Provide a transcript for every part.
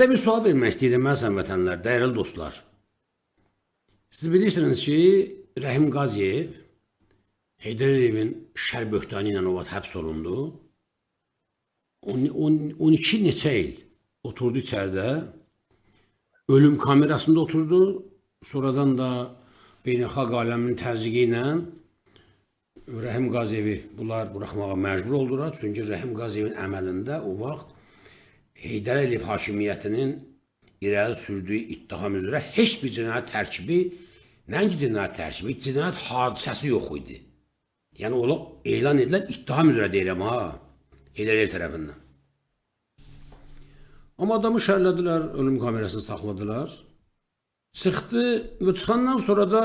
Sizə bir sual vermək istəyirəm, məzən vətənlər, dəyərli dostlar. Siz bilirsiniz ki, Rəhim Qaziyev Heydər Əliyevin şər böhtanı ilə o vaxt həbs olundu. 12 neçə il oturdu içəridə. Ölüm kamerasında oturdu. Sonradan da beynəlxalq aləmin təzyiqi ilə Rəhim Qaziyevi bunlar buraxmağa məcbur oldular. Çünki Rəhim Qaziyevin əməlində o vaxt Heydər Əliyev hakimiyyətinin irəli sürdüyü ittiham üzrə heç bir cinayət tərkibi, nəinki cinayət tərkibi, cinayət hadisəsi yox idi. Yəni ola elan edilən ittiham üzrə deyirəm ha, Heydər Əliyev tərəfindən. Amma adamı şərlədilər, ölüm kamerasını saxladılar. Çıxdı və çıxandan sonra da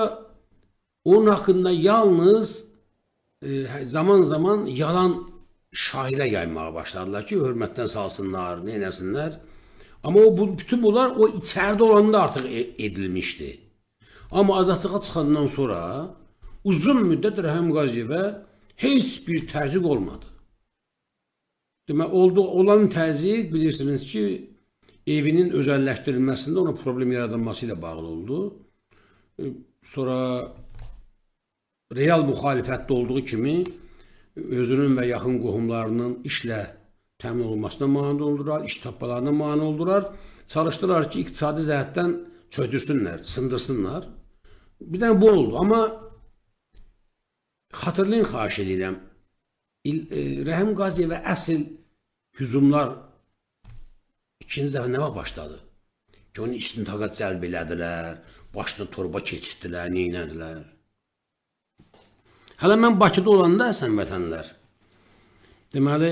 onun haqqında yalnız e, zaman zaman yalan şairə yaymağa başladılar ki, hörmətdən salsınlar, nə eləsinlər. Amma o bu, bütün bunlar o içəridə olanda artıq e edilmişdi. Amma azadlığa çıxandan sonra uzun müddət Rəhim Qaziyevə heç bir təzyiq olmadı. Demək, oldu, olan təzyiq bilirsiniz ki, evinin özəlləşdirilməsində ona problem yaradılması ilə bağlı oldu. E, sonra real müxalifətdə olduğu kimi özünün və yaxın qohumlarının işlə təmin olunmasına mane oldular, iş tapmalarına mane oldular. Çalışdılar ki, iqtisadi cəhətdən çöydürsünlər, sındırsınlar. Bir dənə bu oldu, amma xatırlayın xahiş edirəm. İl, e, Rəhim Qaziyevə əsl hücumlar ikinci dəfə nə başladı? Ki, onu istintaqa cəlb elədilər, başına torba keçirdilər, neynədilər? Hələ mən Bakıda olanda əsən vətənlər, deməli,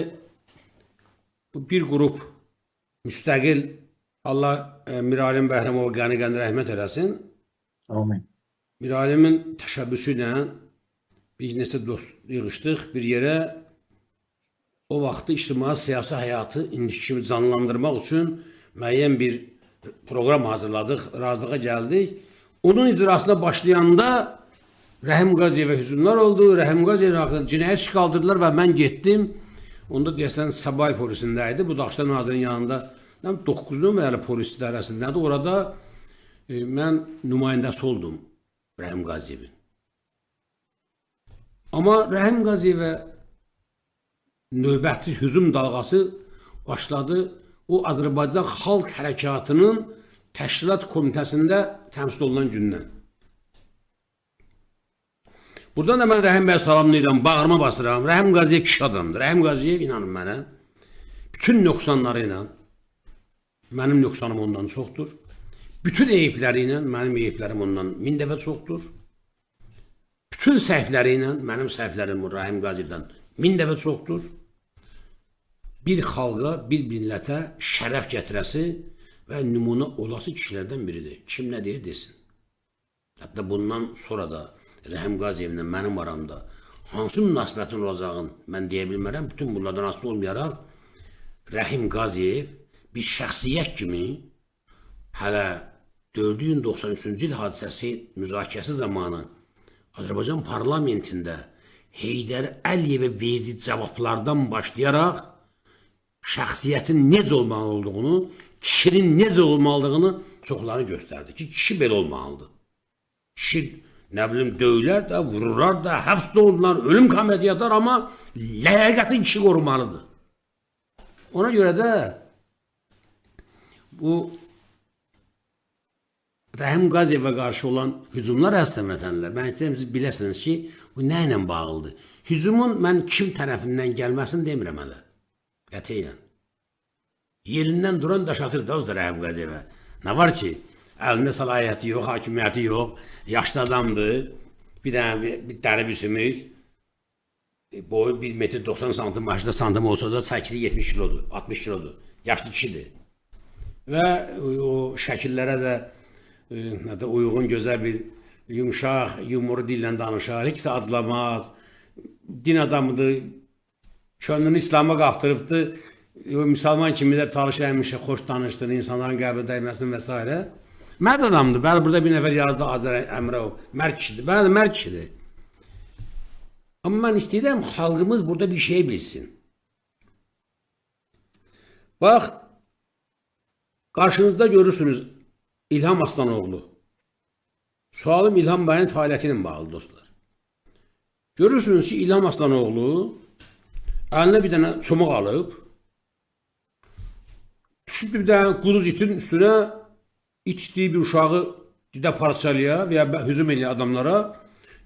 bu bir qrup müstəqil Allah e, Miralim Bəhrəmova qəni qəni rəhmət eləsin. Amin. Miralimin təşəbbüsü ilə bir neçə dost yığışdıq bir yerə. O vaxtı ictimai siyasi həyatı indiki kimi canlandırmaq üçün müəyyən bir proqram hazırladıq, razılığa gəldik. Onun icrasına başlayanda Rəhim Qaziyevə hücumlar oldu. Rəhim Qaziyev haqqında cinayət işi qaldırdılar və mən getdim. Onda deyəsən Sabay polisində idi. Bu Daşdan nazirin yanında 9 nömrəli polis idarəsindədir. Orada e, mən nümayəndəsi oldum Rəhim Qaziyevin. Amma Rəhim Qaziyevə növbəti hücum dalğası başladı. O Azərbaycan Xalq Hərəkatının təşkilat komitəsində təmsil olunan gündən. Buradan da mən Rəhim bəy salamlayıram, bağrıma basıram. Rəhim Qaziyev kişi adamdır. Rəhim Qaziyev inanın mənə. Bütün nöqsanları ilə mənim nöqsanım ondan çoxdur. Bütün eyibləri ilə mənim eyiblərim ondan min dəfə çoxdur. Bütün səhvləri ilə mənim səhvlərim Rəhim Qaziyevdən min dəfə çoxdur. Bir xalqa, bir millətə şərəf gətirəsi və nümunə olası kişilərdən biridir. Kim nə deyir desin. Hətta bundan sonra da Rəhim Qaziyevlə mənim aramda hansı münasibətin olacağını mən deyə bilmərəm. Bütün bunlardan asılı olmayaraq Rəhim Qaziyev bir şəxsiyyət kimi hələ 4 iyun 93-cü il hadisəsi müzakirəsi zamanı Azərbaycan parlamentində Heydər Əliyevə verdiyi cavablardan başlayaraq şəxsiyyətin necə olmalı olduğunu, kişinin necə olmalılığını çoxları göstərdi ki, kişi belə olmalıdır. Kişi nə bilim döylər də, vururlar da, həbsdə olurlar, ölüm kamerası yatar, amma ləyaqətin kişi qorumalıdır. Ona görə də bu Rəhim Qaziyevə qarşı olan hücumlar əslən vətənlər, mən istəyirəm siz biləsiniz ki, bu nə ilə bağlıdır? Hücumun mən kim tərəfindən gəlməsini demirəm hələ. Qətiyyən. Yerindən duran daş atır da Rəhim Qaziyevə. Nə var ki, əlində səlahiyyəti yox, hakimiyyəti yox, yaşlı adamdır, bir dənə bir, dəri bir sümük, boyu 1 metr 90 santim, maşında santim olsa da çəkisi 70 kilodur, 60 kilodur, yaşlı kişidir. Və o şəkillərə də nə də uyğun gözəl bir yumşaq, yumru dillə danışar, heç də aclamaz, din adamıdır, könlünü İslam'a qaptırıbdır, o müsəlman kimi də çalışır həmişə xoş danışdır, insanların qəlbə dəyməsin və s. Mərd adamdır. Bəli, burada bir nəfər yazdı Azər Əmrov. Mərd kişidir. Bəli, mərd kişidir. Amma mən istəyirəm xalqımız burada bir şey bilsin. Bax, Qarşınızda görürsünüz İlham Aslanoğlu. Sualım İlham bəyin fəaliyyəti ilə bağlı dostlar. Görürsünüz ki İlham Aslanoğlu əlinə bir dənə çomaq alıb düşüb bir dənə quduz itin üstünə istəyir bir uşağı didə parçalaya və ya hücum eləyə adamlara.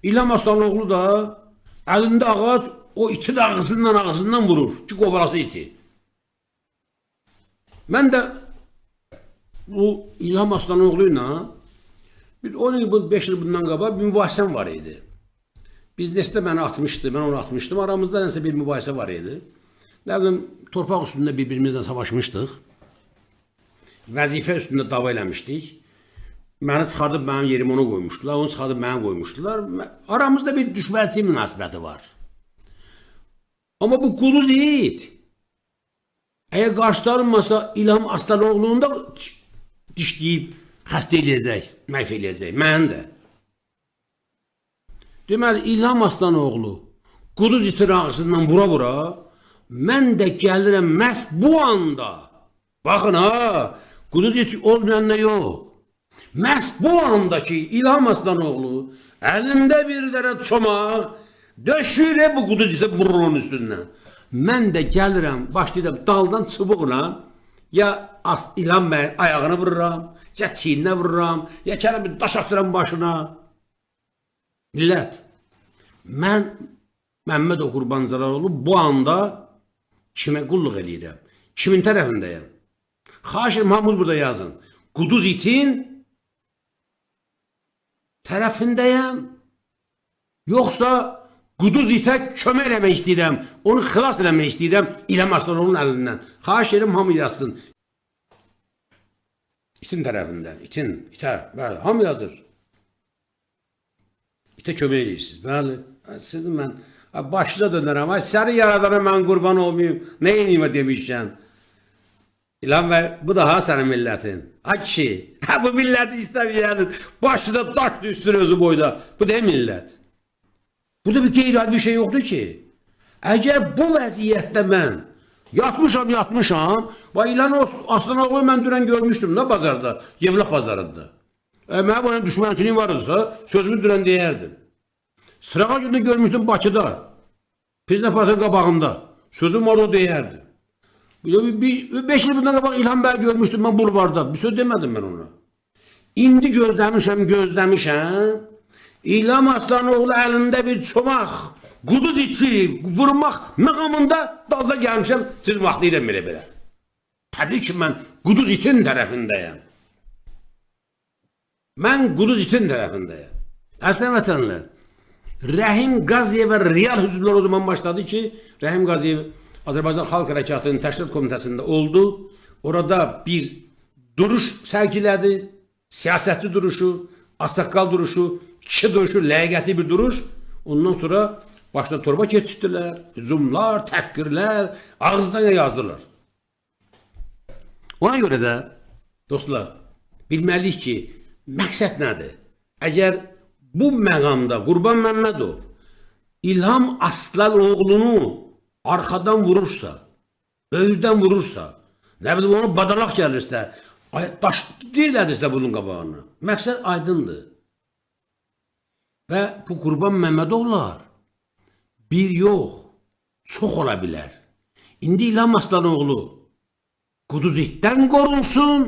İlham Aslanoğlu da əlində ağac o itin ağzından ağzından vurur ki qovarası iti. Mən də bu İlham Aslanoğlu ilə bir 10 il, bu- 5 il bundan qabaq bir mübahisəm var idi. Biznesdə məni atmışdı, mən onu atmışdım. Aramızda nəsə bir mübahisə var idi. Nə bilim, torpaq üstündə bir-birimizlə savaşmışdıq. Vəzifə üstündə dava eləmişdik. Məni çıxardıb mənim yerimi ona qoymuşdular, onu çıxardıb mənə qoymuşdular. Aramızda bir düşmənçilik münasibəti var. Amma bu quluz it əgər qarşılanmasa İlham Aslanoğlu'nu da dişləyib xəstə eləyəcək, məhv eləyəcək. Mən də. Deməli İlham Aslanoğlu quduz itin ağzından vura-vura mən də gəlirəm məhz bu anda. Baxın ha, quduz iti olmayanda yox. Məhz bu andakı İlham Aslanoğlu əlində bir dənə çomaq döşür bu quduz iti burnunun üstündən. Mən də gəlirəm, başlayıram daldan çubuqla ya İlham bəy ayağını vururam, ya çiyninə vururam, ya kənə bir daş atıram başına. Millət, mən Məmməd Qurbanzalaroğlu bu anda kimə qulluq eləyirəm? Kimin tərəfindəyəm? Edirəm, hamınız burada yazın. Quduz itin tərəfindəyəm. Yoxsa quduz itə kömək eləmək istəyirəm, onu xilas eləmək istəyirəm İlham Aslanoğlu'nun əlindən. Xahiş edirəm, yazsın. İtin tərəfindən, itin, itə, bəli, hamı yazır. İtə kömək eləyirsiniz, bəli. Sizin mən ha, başına dönərəm. Ay səni yaradana mən qurban olmayım. Nə edeyim demişsən? İlham bəy, bu da ha sənin millətin. Ha kişi, ha bu milləti istəməyənin başına daş düşsün özü boyda. Bu da millət. Burada bir qeyri bir şey yoxdur ki. Əgər bu vəziyyətdə mən yatmışam, yatmışam, və İlhan Aslanoğlu mən dünən görmüşdüm da bazarda, Yevlak bazarında. E, mənim ona düşmənçiliğim varsa, sözümü dünən deyərdim. Sırağa günü görmüşdüm Bakıda. Prizna Partinin qabağında. Sözüm var o deyərdim. Bir, bir, beş il bundan qabaq İlhan bəy görmüşdüm mən bulvarda. Bir söz demədim mən ona. İndi gözləmişəm, gözləmişəm. İlham Aslanoğlu əlində bir çomaq, quduz içi, vurmaq məqamında dalda gəlmişəm, cırmaqlayıram belə belə. Təbii ki, mən quduz itin tərəfindəyəm. Mən quduz itin tərəfindəyəm. Əslən vətənlər, Rəhim Qaziyevə real hücumlar o zaman başladı ki, Rəhim Qaziyev Azərbaycan Xalq Hərəkatının təşkilat komitəsində oldu. Orada bir duruş sərgilədi. Siyasətçi duruşu, asaqqal duruşu, kişi duruşu, ləyaqətli bir duruş. Ondan sonra başına torba keçirdilər, hücumlar, təhqirlər, ağızdan yazdılar. Ona görə də dostlar, bilməliyik ki, məqsəd nədir? Əgər bu məqamda Qurban Məmmədov İlham Aslanoğlunu arxadan vurursa, böyürdən vurursa, nə bilim onu badalaq gəlirsə, daş deyirlərdirsə bunun qabağını. Məqsəd aydındır. Və bu Qurban Məmmədovlar bir yox, çox ola bilər. İndi İlham Aslanoğlu quduz itdən qorunsun,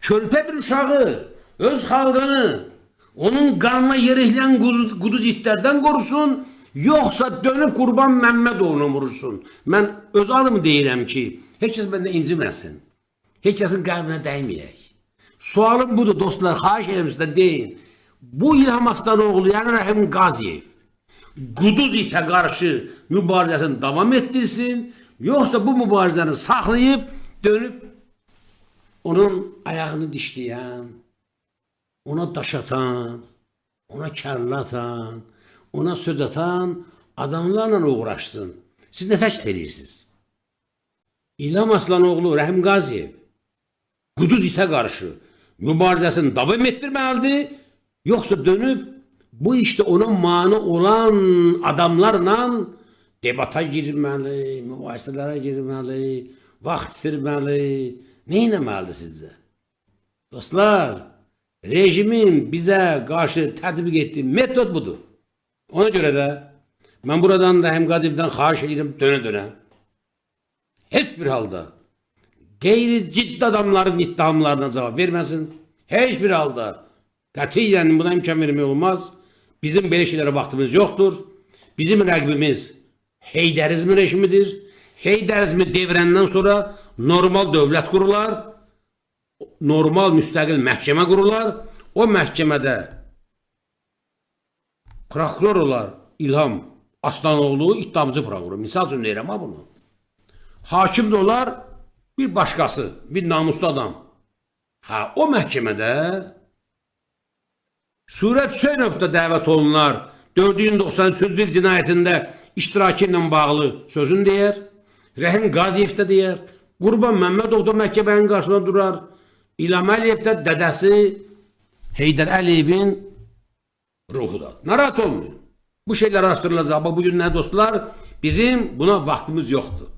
körpə bir uşağı, öz xalqını, onun qanına yerihlən quduz, quduz itlərdən qorusun, yoxsa dönüb Qurban Məmmədovunu vurursun. Mən öz adımı deyirəm ki, heç kəs məndə inciməsin. Heç kəsin qəlbinə dəyməyək. Sualım budur dostlar, xahiş edirəm sizdən deyin. Bu İlham Aslanoğlu, yəni Rəhim Qaziyev, quduz itə qarşı mübarizəsini davam etdirsin, yoxsa bu mübarizəni saxlayıb, dönüb onun ayağını dişləyən, ona daş atan, ona kərlə atan, ona söz atan adamlarla uğraşsın. Siz nə təklif edirsiniz? İlham Aslanoğlu, Rəhim Qaziyev quduz itə qarşı mübarizəsini davam etdirməlidir, yoxsa dönüb bu işdə ona mane olan adamlarla debata girməli, mübahisələrə girməli, vaxt itirməli, Nə etməlidir sizcə? Dostlar, rejimin bizə qarşı tətbiq etdiyi metod budur. Ona görə də mən buradan Rəhim Qaziyevdən xahiş edirəm dönə-dönə. Heç bir halda qeyri ciddi adamların iddiamlarına cavab verməsin. Heç bir halda qətiyyən buna imkan vermək olmaz. Bizim belə şeylərə vaxtımız yoxdur. Bizim rəqibimiz Heydərizm rejimidir. Heydərizmi devrəndən sonra normal dövlət qurular, normal müstəqil məhkəmə qurular. O məhkəmədə prokuror olar İlham Aslanoğlu, iddiamcı prokuror. Misal üçün deyirəm ha bunu. Hakim də olar bir başqası, bir namuslu adam. Ha, o məhkəmədə Surət Hüseynov da dəvət olunar. 493-cü il cinayətində iştirakı ilə bağlı sözün deyər. Rəhim Qaziyev də deyər. Qurban Məmmədov da məhkəmənin qarşısında durar. İlham Əliyev də dədəsi Heydər Əliyevin ruhudur. Narahat olmayın. Bu şeylər araşdırılacaq. Bax, bugün nə dostlar? Bizim buna vaxtımız yoxdur.